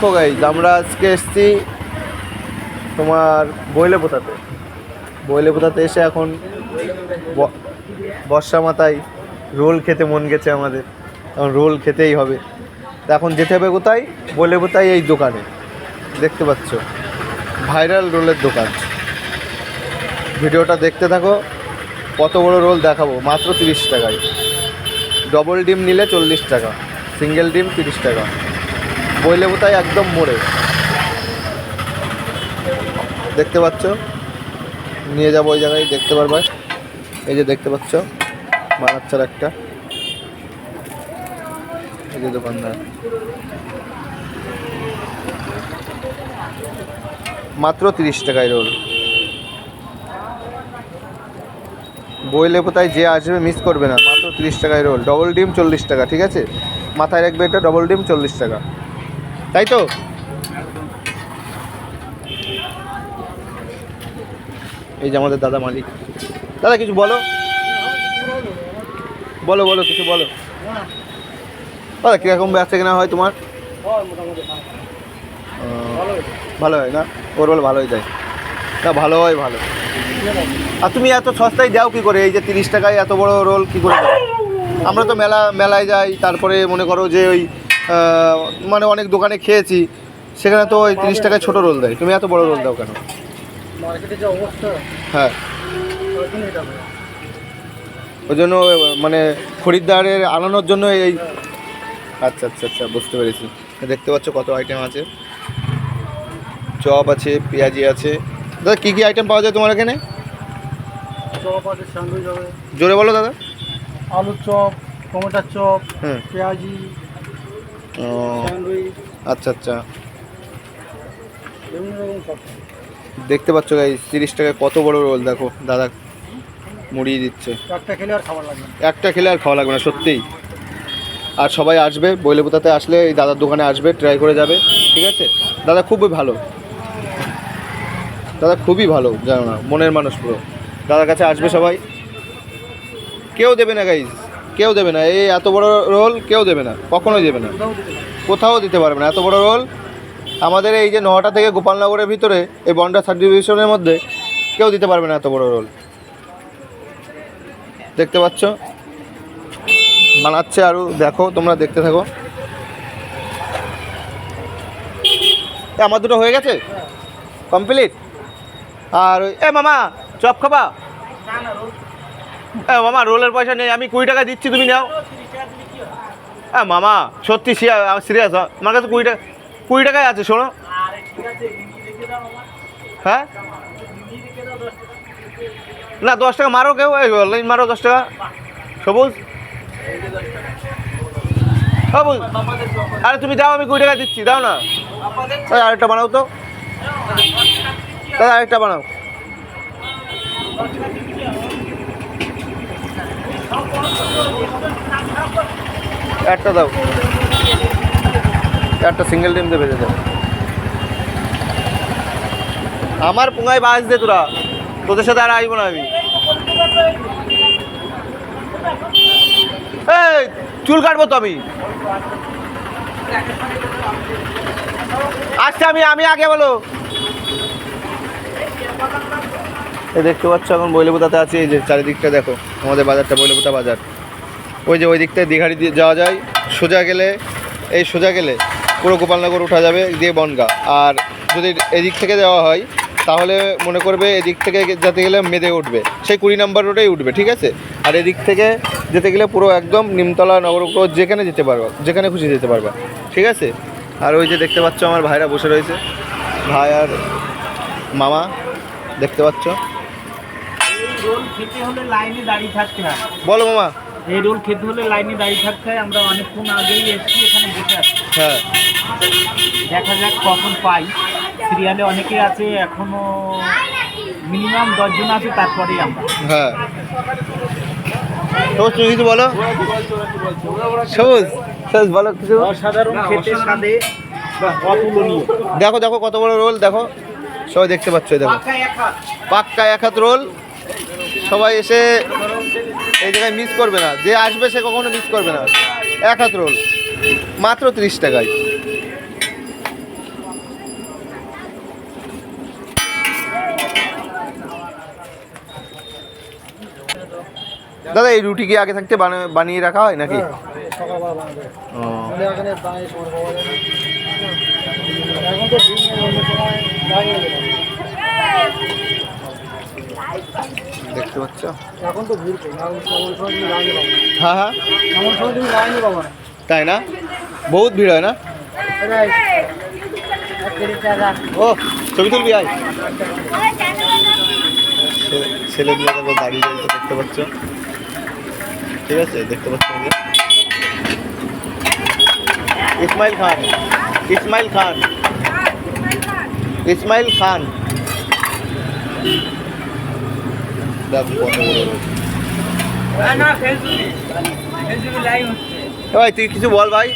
দেখো গাইজ আমরা আজকে এসেছি তোমার বইলে পোতাতে বইলে পোতাতে এসে এখন বর্ষা মাথায় রোল খেতে মন গেছে আমাদের। এখন রোল খেতেই হবে। তা এখন যেতে হবে কোথায়? বইলে পোতায় এই দোকানে। দেখতে পাচ্ছ, ভাইরাল রোলের দোকান। ভিডিওটা দেখতে থাকো, কত বড় রোল দেখাবো। মাত্র তিরিশ টাকায়। ডবল ডিম নিলে চল্লিশ টাকা, সিঙ্গেল ডিম তিরিশ টাকা। বইলেবুতাই একদম মোড়ে দেখতে পাচ্ছ? নিয়ে যাব ওই জায়গায়, দেখতে পারবে। এই যে দেখতে পাচ্ছ? বানাচ্ছার একটা। এই যে দোকানদার। মাত্র তিরিশ টাকায় রোল। বইলেবুতায় যে আসবে মিস করবে না। মাত্র তিরিশ টাকায় রোল। ডবল ডিম চল্লিশ টাকা, ঠিক আছে? মাথায় রাখবে এটা, ডবল ডিম চল্লিশ টাকা। তাই তো? এই যে আমাদের দাদা মালিক। দাদা, কিছু বলো? বলো বলো, কিছু বলো। দাদা, কীরকম ব্যবসা কেনা হয় তোমার? ভালো হয় না? ওর বলে ভালোই দেয়। না, ভালো হয়, ভালো। আর তুমি এত সস্তায় দাও কি করে? এই যে তিরিশ টাকায় এত বড় রোল কি করে আমরা তো মেলা, মেলায় যাই, তারপরে মনে করো যে ওই মানে অনেক দোকানে খেয়েছি সেখানে তো ওই তিরিশ টাকায় ছোটো রোল দেয়। তুমি এত বড় রোল দাও কেন? মার্কেটে যে অবস্থা হ্যাঁ। ওই জন্য মানে খরিদ্দারের আনানোর জন্য এই আচ্ছা আচ্ছা আচ্ছা বুঝতে পেরেছি। দেখতে পাচ্ছ কত আইটেম আছে। চপ আছে পেঁয়াজি আছে। দাদা কী কী আইটেম পাওয়া যায় তোমার এখানে? চপ আছে স্যান্ডউইচ হবে। জোরে বলো দাদা। আলুর চপ টমেটার চপ হুম। পেঁয়াজি আচ্ছা আচ্ছা। দেখতে পাচ্ছ গাই তিরিশ টাকায় কত বড় রোল দেখো দাদা মুড়িয়ে দিচ্ছে। চারটা খেলে আর খাবার লাগবে একটা খেলে আর খাওয়া লাগবে না সত্যিই। আর সবাই আসবে বৈলেপুতাতে আসলে এই দাদার দোকানে আসবে ট্রাই করে যাবে ঠিক আছে? দাদা খুবই ভালো। দাদা খুবই ভালো জানো না মনের মানুষ পুরো। দাদার কাছে আসবে সবাই। কেউ দেবে না গাইজ কেউ দেবে না। এই এত বড় রোল কেউ দেবে না। কখনোই দেবে না। কোথাও দিতে পারবে না। এত বড় রোল। আমাদের এই যে নটা থেকে গোপালনগরের ভিতরে এই বন্ডা সাব ডিভিশনের মধ্যে কেউ দিতে পারবে না এত বড় রোল। দেখতে পাচ্ছ? বানাচ্ছে আরও দেখো, তোমরা দেখতে থাকো। আমার দুটো হয়ে গেছে? কমপ্লিট? আর এ, মামা, চপ খাবা? এ, মামা, রোলের পয়সা নেই, আমি কুড়ি টাকা দিচ্ছি, তুমি নাও। হ্যাঁ মামা, সত্যি সিরিয়াস আমার কাছে কুড়ি টাকা কুড়ি টাকায় আছে, শোনো। হ্যাঁ? না, দশ টাকা মারো কেউ অনলাইন মারো দশ টাকা। সবুজ? সবুজ? আরে, তুমি দাও, আমি কুড়ি টাকা দিচ্ছি, দাও না। আরেকটা বানাও তো। আরেকটা বানাও। একটা দাও। একটা সিঙ্গেল ডিম দেবে দাও আমার পুঙ্গায় বাস দে তোরা। তোদের সাথে আর আইব না আমি। চুল কাটবো তো আমি। আচ্ছা আমি আমি আগে বলো। দেখতে পাচ্ছ, এখন বৈলপুতাতে আছে, এই যে চারিদিকটা দেখো, আমাদের বাজারটা বৈলপুতা বাজার। ওই যে ওই দিকটায় দীঘাড়ি দিয়ে যাওয়া যায়, সোজা গেলে, এই সোজা গেলে পুরো গোপালনগর উঠা যাবে দিয়ে বনগা। আর যদি এদিক থেকে যাওয়া হয়, তাহলে মনে করবে এদিক থেকে যেতে গেলে মেদে উঠবে। সেই কুড়ি নাম্বার রোডেই উঠবে, ঠিক আছে? আর এদিক থেকে যেতে গেলে পুরো একদম নিমতলা নগরপুর যেখানে যেতে পারবা, যেখানে খুশি যেতে পারবা, ঠিক আছে? আর ওই যে দেখতে পাচ্ছ, আমার ভাইরা বসে রয়েছে। ভাই আর মামা, দেখতে পাচ্ছ? রোল খেতে হলে লাইনে দাঁড়িয়ে থাকতে হয়। বলো মামা। এই রোল খেতে হলে লাইনে দাঁড়িয়ে থাকতে হয়। আমরা অনেকক্ষণ আগেই এসেছি এখানে বসে আছি। হ্যাঁ। দেখা যাক কখন পাই। সিরিয়ালে অনেকে আছে এখনও মিনিমাম দশজন আছে তারপরেই আমরা। হ্যাঁ। সবুজ তুমি কিছু বলো? সবুজ সবুজ বলো কিছু। অসাধারণ খেতে স্বাদে অতুলনীয়। দেখো দেখো কত বড় রোল দেখো। সবাই দেখতে পাচ্ছ দেখো। পাক্কা এক হাত রোল। সবাই এসে এই জায়গায় মিস করবে না। যে আসবে সে কখনো মিস করবে না। এক হাত রোল মাত্র তিরিশ টাকায়। দাদা এই রুটি কি আগে থাকতে বানিয়ে রাখা হয় নাকি? ও। দেখতে পাচ্ছ? এখন তো ভিড়। হ্যাঁ হ্যাঁ। এমন সময় তুমি লাইনে পাবো না তাই না? বহুত ভিড় হয় না? ও ছবি তুলবি আয়। ছেলেগুলো দেখো দাঁড়িয়ে রয়েছে দেখতে পাচ্ছ। ঠিক আছে দেখতে পাচ্ছ। ইসমাইল খান ইসমাইল খান ইসমাইল খান। দেখ কত বড় রয়েছে। ভাই তুই কিছু বল ভাই।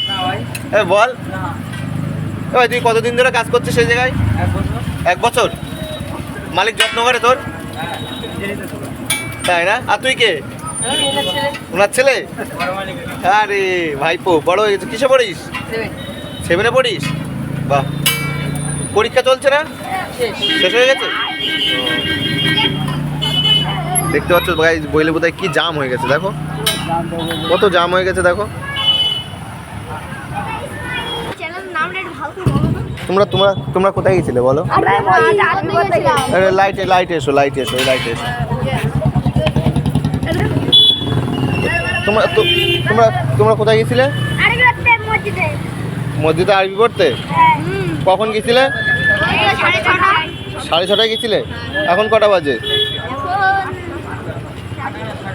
এ বল। এ ভাই তুই কতদিন ধরে কাজ করছিস সেই জায়গায়? এক বছর। মালিক যত্ন করে তোর? তাই না? আর তুই কে? ওনার ছেলে? আরে ভাইপো বড় হয়ে গেছে। কিসে পড়িস? সেভেনে পড়িস? বাহ। পরীক্ষা চলছে না? শেষ। হয়ে গেছে? দেখতে পাচ্ছ ভাই বইলে বোধহয় কি জাম হয়ে গেছে দেখো। কত জাম হয়ে গেছে দেখো। তোমরা তোমরা তোমরা কোথায় গেছিলে বলো? লাইটে লাইটে এসো লাইটে এসো লাইটে এসো। তোমরা তো- তোমরা তোমরা কোথায় গেছিলে? মসজিদে। মসজিদে আরবি পড়তে? হ্যাঁ। কখন গেছিলে? সাড়ে ছটায় গেছিলে? এখন কটা বাজে?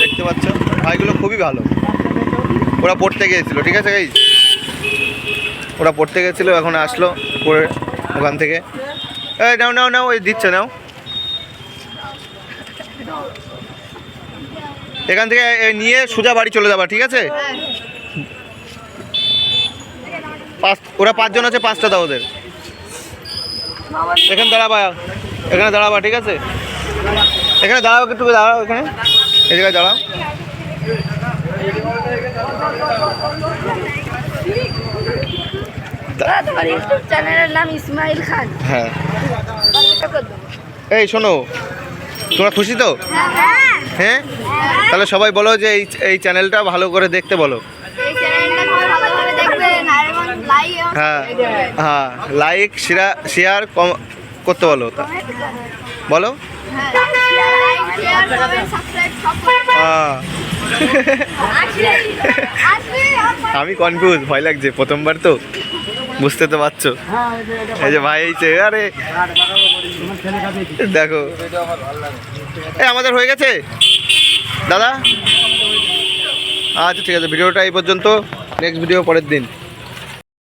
দেখতে পাচ্ছ? ভাইগুলো খুবই ভালো। ওরা পড়তে গিয়েছিল, ঠিক আছে গাইজ? ওরা পড়তে গেছিল এখন আসলো পড়ে ওখান থেকে। এই নাও নাও নাও ওই দিচ্ছে, নাও। এখান থেকে নিয়ে সোজা বাড়ি চলে যাবা, ঠিক আছে? পাঁচ, ওরা পাঁচজন আছে, পাঁচটা দাও ওদের। এখানে দাঁড়াবা। এখানে দাঁড়াবা ঠিক আছে? এখানে দাঁড়াও একটু দাঁড়াও এখানে। এই জায়গায় দাঁড়াও। তোমার ইউটিউব চ্যানেলের নাম ইসমাইল খান। হ্যাঁ। এই শোনো তোমরা খুশি তো? হ্যাঁ তাহলে সবাই বলো যে এই এই চ্যানেলটা ভালো করে দেখতে বলো। হ্যাঁ হ্যাঁ লাইক শেয়ার শেয়ার কম করতে বলো তা। বলো। হ্যাঁ। আমি কনফিউজ ভয় লাগছে প্রথমবার তো। বুঝতে তো পারছ। এই যে ভাই এইছে আরে। দেখো। এ আমাদের হয়ে গেছে। দাদা। আচ্ছা ঠিক আছে, ভিডিওটা এই পর্যন্ত। নেক্সট ভিডিও পরের দিন।